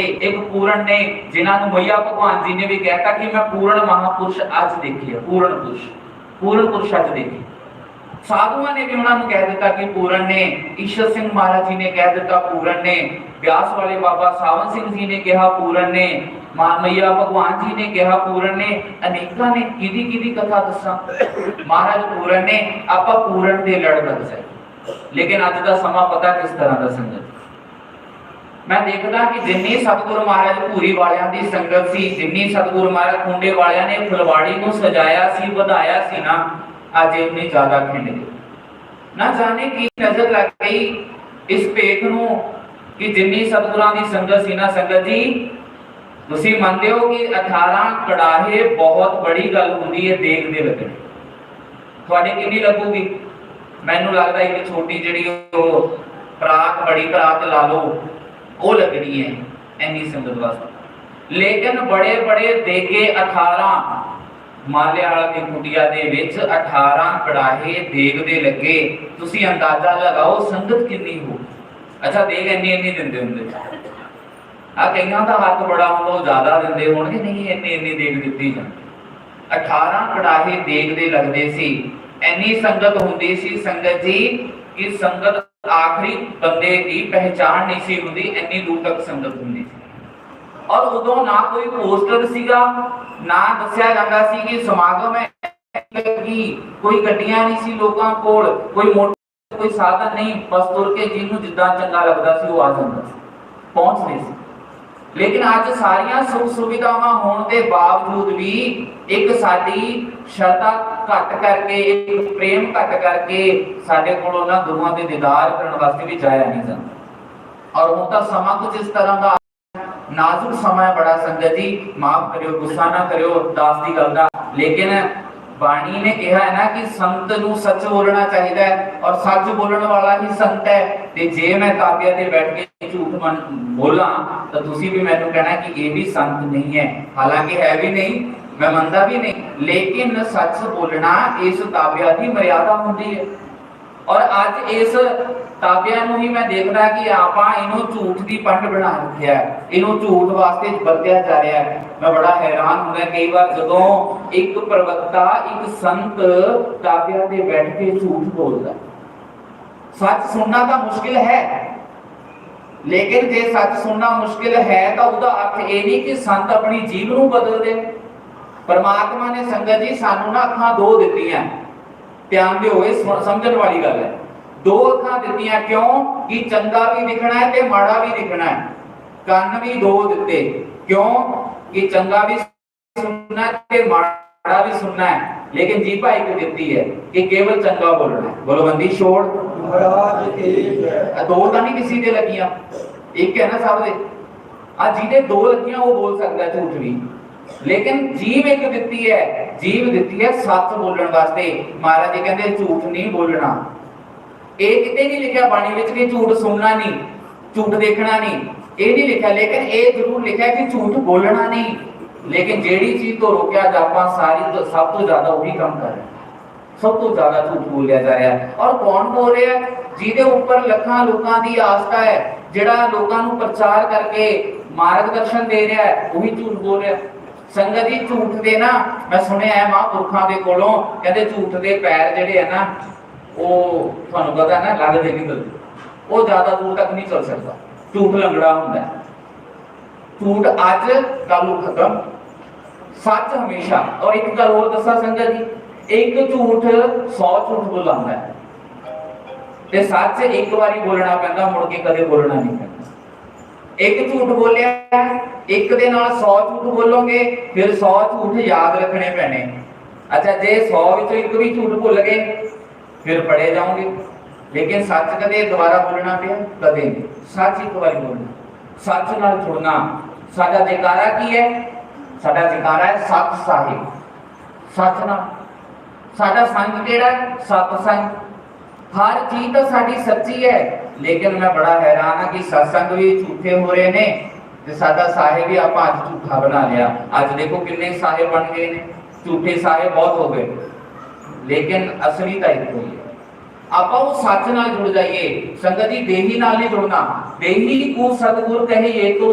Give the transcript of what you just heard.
ਇੱਕ ਪੂਰਨ ਨੇ, ਜਿਨ੍ਹਾਂ ਨੂੰ ਮਈਆ ਭਗਵਾਨ ਜੀ ਨੇ ਵੀ ਕਹਿਤਾ ਕਿ ਮੈਂ ਪੂਰਨ ਮਹਾਪੁਰਸ਼ ਅੱਜ ਦੇਖਿਆ ਪੂਰਨ ਪੁਰਸ਼ ਪੂਰਨ ਪੁਰਸ਼ ਅੱਜ ਦੇਖੀ। ਸਾਧੂਆਂ ਨੇ ਵੀ ਉਹਨਾਂ ਨੂੰ ਕਹਿ ਦਿੱਤਾ ਕਿ ਪੂਰਨ ਨੇ, ਈਸ਼ਰ ਸਿੰਘ ਮਹਾਰਾਜ ਜੀ ਨੇ ਕਹਿ ਦਿੱਤਾ ਪੂਰਨ ਨੇ ਵਿਆਸ ਵਾਲੇ ਬਾਬਾ ਸਾਵਨ ਸਿੰਘ ਜੀ ਨੇ ਕਿਹਾ ਪੂਰਨ ਨੇ, ਮਾਂ, ਮਈਆ ਭਗਵਾਨ ਜੀ ਨੇ ਕਿਹਾ ਪੂਰਨ ਨੇ, ਅਨੇਕਾਂ ਨੇ ਕਿਹਦੀ ਕਿਹਦੀ ਕਥਾ ਦੱਸਾਂ? ਮਹਾਰਾਜ ਪੂਰਨ ਨੇ, ਆਪਾਂ ਪੂਰਨ ਦੇ ਲੜ ਲੱਗ ਜਾਏ ਲੇਕਿਨ ਅੱਜ ਦਾ ਸਮਾਂ ਪਤਾ ਕਿਸ ਤਰ੍ਹਾਂ ਦਾ ਸੰਗਤ ਮੈਂ ਦੇਖਦਾ ਕਿ ਜਿੰਨੀ ਸਤਿਗੁਰੂ ਮਹਾਰਾਜ ਪੂਰੀ ਵਾਲਿਆਂ ਦੀ ਸੰਗਤ ਸੀ, ਜਿੰਨੀ ਸਤਿਗੁਰੂ ਮਹਾਰਾਜ ਖੁੰਡੇ ਵਾਲਿਆਂ ਨੇ ਫੁਲਵਾੜੀ ਨੂੰ ਸਜਾਇਆ ਸੀ, ਵਧਾਇਆ ਸੀ ਨਾ, ਅੱਜ ਇੰਨੀ ਜ਼ਿਆਦਾ ਖਿੰਡ ਗਈ ਨਾ ਜਾਣੇ ਕੀ ਨਜ਼ਰ ਲੱਗ ਗਈ ਇਸ ਭੇਖ ਨੂੰ ਕਿ ਜਿੰਨੀ ਸਤਿਗੁਰਾਂ ਦੀ ਸੰਗਤ ਸੀ ਨਾ ਸੰਗਤ ਜੀ। ਤੁਸੀਂ ਮੰਨਦੇ ਹੋ ਕਿ 18 ਕੜਾਹੇ ਬਹੁਤ ਬੜੀ ਗੱਲ ਹੁੰਦੀ ਹੈ ਦੇਖਦੇ ਲੱਗਣ ਲੱਗਣੇ। ਤੁਹਾਡੇ ਕਿੰਨੀ ਲੱਗੂਗੀ? ਮੈਨੂੰ ਲੱਗਦਾ ਇੱਕ ਛੋਟੀ ਜਿਹੜੀ ਉਹ ਪਰਾਤ, ਬੜੀ ਪਰਾਤ ਲਾ ਲਓ। ਉਹ ਲੱਗਣੀ ਹੈ ਐਨੀ ਸੰਗਤ ਵਾਸਤੇ। ਲੇਕਿਨ ਬੜੇ ਬੜੇ ਦੇਗੇ 18 ਮਾਲਿਆ ਦੀ ਕੁਟਿਆ ਦੇ ਵਿੱਚ 18 ਕੜਾਹੇ ਦੇਗ ਦੇ ਲੱਗੇ, ਤੁਸੀਂ ਅੰਦਾਜ਼ਾ ਲਗਾਓ ਸੰਗਤ ਕਿੰਨੀ ਹੋ? ਅੱਛਾ, ਦੇਗ ਇੰਨੀ ਇੰਨੀ ਦਿੰਦੇ ਹੁੰਦੇ। ਆ ਕਈਆਂ ਦਾ ਹੱਥ ਬੜਾ ਹੁੰਦਾ, ਉਹ ਜ਼ਿਆਦਾ ਦਿੰਦੇ ਹੋਣਗੇ, ਨਹੀਂ, ਇੰਨੀ ਇੰਨੀ ਦੇਗ ਦਿੱਤੀ ਜਾਂਦੀ। 18 ਕੜਾਹੇ ਦੇਗ ਦੇ ਲੱਗਦੇ ਸੀ ਐਨੀ ਸੰਗਤ ਹੁੰਦੀ ਸੀ, ਸੰਗਤ ਜੀ, ਕਿ ਸੰਗਤ ਆਖਰੀ ਬੰਦੇ ਦੀ ਪਹਿਚਾਣ ਨਹੀਂ ਸੀ ਹੁੰਦੀ ਐਨੀ ਦੂਰ ਤੱਕ ਸੰਗਤ ਹੁੰਦੀ ਸੀ। ਔਰ ਉਦੋਂ ਨਾ ਕੋਈ ਪੋਸਟਰ ਸੀਗਾ, ਨਾ ਦੱਸਿਆ ਜਾਂਦਾ ਸੀ ਕਿ ਸਮਾਗਮ ਹੈ, ਕਿ ਕੋਈ ਗੱਡੀਆਂ ਨਹੀਂ ਸੀ ਲੋਕਾਂ ਕੋਲ, ਕੋਈ ਮੋਟਰ, ਕੋਈ ਸਾਧਨ ਨਹੀਂ, ਬਸ ਤੁਰ ਕੇ ਜਿਹਨੂੰ ਜਿੱਦਾਂ ਚੰਗਾ ਲੱਗਦਾ ਸੀ ਉਹ ਆ ਜਾਂਦਾ ਸੀ, ਪਹੁੰਚਦੇ ਸੀ। ਲੇਕਿਨ ਅੱਜ ਸਾਰੀਆਂ ਸੁੱਖ ਸੁਵਿਧਾਵਾਂ ਹੋਣ ਦੇ ਬਾਵਜੂਦ ਵੀ ਇੱਕ ਸਾਡੀ ਸ਼ਰਧਾ ਘੱਟ ਕਰਕੇ, ਇੱਕ ਪ੍ਰੇਮ ਘੱਟ ਕਰਕੇ ਸਾਡੇ ਕੋਲ ਉਹਨਾਂ ਗੁਰੂਆਂ ਦੇ ਦੀਦਾਰ ਕਰਨ ਵਾਸਤੇ ਵੀ ਜਾਇਆ ਨਹੀਂ ਜਾਂਦਾ। ਔਰ ਹੁਣ ਤਾਂ ਸਮਾਂ ਕੁਝ ਇਸ ਤਰ੍ਹਾਂ ਦਾ ਨਾਜ਼ੁਕ ਸਮਾਂ ਬੜਾ ਸੰਗਤ ਜੀ, ਮਾਫ ਕਰਿਓ, ਗੁੱਸਾ ਨਾ ਕਰਿਓ, ਦਾਸ ਦੀ ਗੱਲ ਦਾ। ਲੇਕਿਨ ਬਾਣੀ ਨੇ ਕਿਹਾ ਹੈ ਨਾ ਕਿ ਸੰਤ ਨੂੰ ਸੱਚ ਬੋਲਣਾ ਚਾਹੀਦਾ ਹੈ ਔਰ ਸੱਚ ਬੋਲਣ ਵਾਲਾ ਹੀ ਸੰਤ ਹੈ। ਤੇ ਜੇ ਮੈਂ ਕਾਬਿਆ ਤੇ ਬੈਠ ਕੇ ਝੂਠ ਮਨ, ਬੋਲਾਂ, ਤਾਂ ਤੁਸੀਂ ਵੀ ਮੈਨੂੰ ਕਹਿਣਾ ਕਿ ਇਹ ਵੀ ਸੰਤ ਨਹੀਂ ਹੈ। ਹਾਲਾਂਕਿ ਹੈ ਵੀ ਨਹੀਂ, ਮੈਂ ਮੰਨਦਾ ਵੀ ਨਹੀਂ। ਲੇਕਿਨ ਸੱਚ ਬੋਲਣਾ ਇਸ ਤਾਬਿਆ ਦੀ ਮਰਿਆਦਾ ਹੁੰਦੀ ਹੈ। ਔਰ ਅੱਜ ਇਸ ਤਾਬਿਆਂ ਨੂੰ ਹੀ ਮੈਂ ਦੇਖਦਾ ਕਿ ਆਪਾਂ ਇਹਨੂੰ ਝੂਠ ਦੀ ਪੰਡ ਬਣਾ ਰੱਖਿਆ ਇਹਨੂੰ ਝੂਠ ਵਾਸਤੇ ਵਰਤਿਆ ਜਾ ਰਿਹਾ ਹੈ। ਮੈਂ ਬੜਾ ਹੈਰਾਨ ਹੁੰਦਾ ਕਈ ਵਾਰ ਜਦੋਂ ਇੱਕ ਪ੍ਰਵਕਤਾ, ਇੱਕ ਸੰਤ ਤਾਬਿਆਂ ਤੇ ਬੈਠ ਕੇ ਝੂਠ ਬੋਲਦਾ ਸੱਚ ਸੁਣਨਾ ਤਾਂ ਮੁਸ਼ਕਿਲ ਹੈ। ਲੇਕਿਨ ਜੇ ਸੱਚ ਸੁਣਨਾ ਮੁਸ਼ਕਿਲ ਹੈ ਤਾਂ ਉਹਦਾ ਅਰਥ ਇਹ ਨਹੀਂ ਕਿ ਸੰਤ ਆਪਣੀ ਜੀਵ ਨੂੰ ਬਦਲ ਦੇ ਪਰਮਾਤਮਾ ਨੇ ਸੰਗਤ ਜੀ ਸਾਨੂੰ ਨਾ ਅੱਖਾਂ ਦੋ ਦਿੱਤੀਆਂ। ਧਿਆਨ ਇਹ ਸੁਣ- ਸਮਝਣ ਵਾਲੀ ਗੱਲ ਹੈ। ਦੋ ਅੱਖਾਂ ਦਿੱਤੀਆਂ ਕਿਉਂ? ਕਿ ਚੰਗਾ ਵੀ ਦਿਖਣਾ ਹੈ ਤੇ ਮਾੜਾ ਵੀ ਦਿਖਣਾ ਹੈ। ਕੰਨ ਵੀ ਦੋ ਦਿੱਤੇ। ਕਿਉਂ? ਕਿ ਚੰਗਾ ਵੀ ਸੁਣਨਾ ਹੈ ਤੇ ਮਾੜਾ ਵੀ ਸੁਣਨਾ ਹੈ। ਲੇਕਿਨ ਜੀਭਾ ਇੱਕ ਦਿੱਤੀ ਹੈ ਕਿ ਕੇਵਲ ਚੰਗਾ ਬੋਲਣਾ ਹੈ। ਬੋਲੋ ਬੰਦੀ ਛੋੜ। ਮਹਾਰਾਜ ਏਕ ਹੈ ਆਹ ਦੋ ਤਾਂ ਨਹੀਂ ਕਿਸੇ ਦੇ ਲੱਗੀਆਂ। ਇੱਕ ਹੈ ਨਾ ਸਭ ਦੇ। ਆ ਜਿਹਦੇ ਦੋ ਲੱਗੀਆਂ ਉਹ ਬੋਲ ਸਕਦਾ ਝੂਠ ਵੀ। ਲੇਕਿਨ ਜੀਵ ਇੱਕ ਦਿੱਤੀ ਹੈ, ਜੀਵ ਦਿੱਤੀ ਹੈ ਸੱਚ ਬੋਲਣ ਵਾਸਤੇ। ਮਹਾਰਾਜ ਜੀ ਕਹਿੰਦੇ ਝੂਠ ਨਹੀਂ ਬੋਲਣਾ। ਇਹ ਕਿਤੇ ਨਹੀਂ ਲਿਖਿਆ, ਬਾਣੀ ਵਿੱਚ ਕਿ ਝੂਠ ਸੁਣਨਾ ਨਹੀਂ, ਝੂਠ ਦੇਖਣਾ ਨਹੀਂ। ਇਹ ਨਹੀਂ ਲਿਖਿਆ, ਲੇਕਿਨ ਇਹ ਜ਼ਰੂਰ ਲਿਖਿਆ ਕਿ ਝੂਠ ਬੋਲਣਾ ਨਹੀਂ। ਲੇਕਿਨ ਜਿਹੜੀ ਚੀਜ਼ ਤੋਂ ਰੋਕਿਆ ਜਾਪਾਂ ਸਾਰੀ ਤੋਂ ਸਭ ਤੋਂ ਜ਼ਿਆਦਾ ਉਹੀ ਕੰਮ ਕਰ ਰਿਹਾ ਸਭ ਤੋਂ ਜ਼ਿਆਦਾ ਝੂਠ ਬੋਲਿਆ ਜਾ ਰਿਹਾ। ਹੈ ਔਰ ਕੌਣ ਬੋਲ ਰਿਹਾ? ਹੈ ਜਿਹਦੇ ਉੱਪਰ ਲੱਖਾਂ ਲੋਕਾਂ ਦੀ ਆਸਥਾ ਹੈ, ਜਿਹੜਾ ਲੋਕਾਂ ਨੂੰ ਪ੍ਰਚਾਰ ਕਰਕੇ ਮਾਰਗਦਰਸ਼ਨ ਦੇ ਰਿਹਾ ਹੈ, ਉਹੀ ਝੂਠ ਬੋਲ ਰਿਹਾ। ਹੈ। ਸੰਗਤ ਜੀ ਝੂਠ ਦੇ ਨਾ, ਮੈਂ ਸੁਣਿਆ ਹੈ ਮਹਾਂਪੁਰਖਾਂ ਦੇ ਕੋਲੋਂ, ਕਹਿੰਦੇ ਝੂਠ ਦੇ ਪੈਰ ਜਿਹੜੇ ਹੈ ਨਾ, ਉਹ ਤੁਹਾਨੂੰ ਪਤਾ ਨਾ ਲੱਗਦੇ ਨਹੀਂ ਮਿਲਦੇ। ਉਹ ਜ਼ਿਆਦਾ ਦੂਰ ਤੱਕ ਨਹੀਂ ਚੱਲ ਸਕਦਾ। ਝੂਠ ਲੰਗੜਾ ਹੁੰਦਾ ਹੈ। ਝੂਠ ਅੱਜ, ਕੱਲ੍ਹ ਨੂੰ ਖਤਮ। ਸੱਚ ਹਮੇਸ਼ਾ। ਔਰ ਇੱਕ ਗੱਲ ਹੋਰ ਦੱਸਾਂ ਸੰਗਤ ਜੀ, ਇੱਕ ਝੂਠ 100 ਝੂਠ ਬੁਲਾਉਂਦਾ ਹੈ। ਤੇ ਸੱਚ ਇੱਕ ਵਾਰੀ ਬੋਲਣਾ ਪੈਂਦਾ, ਮੁੜ ਕੇ ਕਦੇ ਬੋਲਣਾ ਨਹੀਂ ਪੈਂਦਾ। ਇੱਕ ਝੂਠ ਬੋਲਿਆ, ਇੱਕ ਦੇ ਨਾਲ 100 ਝੂਠ ਬੋਲੋਗੇ, ਫਿਰ 100 ਝੂਠ ਯਾਦ ਰੱਖਣੇ ਪੈਣੇ। ਅੱਛਾ, ਜੇ 100 ਵਿੱਚੋਂ ਇੱਕ ਵੀ ਝੂਠ ਭੁੱਲ ਗਏ, ਫਿਰ ਪੜੇ ਜਾਓਗੇ। ਲੇਕਿਨ ਸੱਚ ਕਦੇ ਦੁਬਾਰਾ ਬੋਲਣਾ ਪਿਆ? ਕਦੇ ਨਹੀਂ। ਸੱਚ ਇੱਕ ਵਾਰੀ ਬੋਲਣਾ। ਸੱਚ ਨਾਲ ਜੁੜਨਾ। ਸਾਡਾ ਜੈਕਾਰਾ ਕੀ ਹੈ? ਸਾਡਾ ਜੈਕਾਰਾ ਹੈ ਸਤ ਸਾਹਿਬ। ਸੱਚ ਨਾਲ। ਸਾਡਾ ਸੰਗ ਕਿਹੜਾ ਹੈ? ਸਤ ਸੰਗ। ਹਰ ਚੀਜ਼ ਤਾਂ ਸਾਡੀ ਸੱਚੀ ਹੈ। ਲੇਕਿਨ ਮੈਂ ਬੜਾ ਹੈਰਾਨ ਹਾਂ ਕਿ ਸਤਸੰਗ ਵੀ ਝੂਠੇ ਹੋ ਰਹੇ ਨੇ ਤੇ ਸਾਡਾ ਸਾਹਿਬ ਵੀ ਆਪਾਂ ਅੱਜ ਝੂਠਾ ਬਣਾ ਲਿਆ ਅੱਜ ਦੇਖੋ ਕਿੰਨੇ ਸਾਹਿਬ ਬਣ ਗਏ ਨੇ ਝੂਠੇ ਸਾਹਿਬ ਬਹੁਤ ਹੋ ਗਏ ਲੇਕਿਨ ਅਸਲੀ ਤਾਂ ਇੱਕੋ ਹੀ ਹੈ ਆਪਾਂ ਉਹ ਸੱਚ ਨਾਲ ਜੁੜ ਜਾਈਏ ਸੰਗਤ ਜੀ ਦੇਹੀ ਨਾਲ ਨਹੀਂ ਜੁੜਨਾ ਦੇਹੀ ਕੋ ਸਤਿਗੁਰ ਕਹੇ ਏ ਤੋ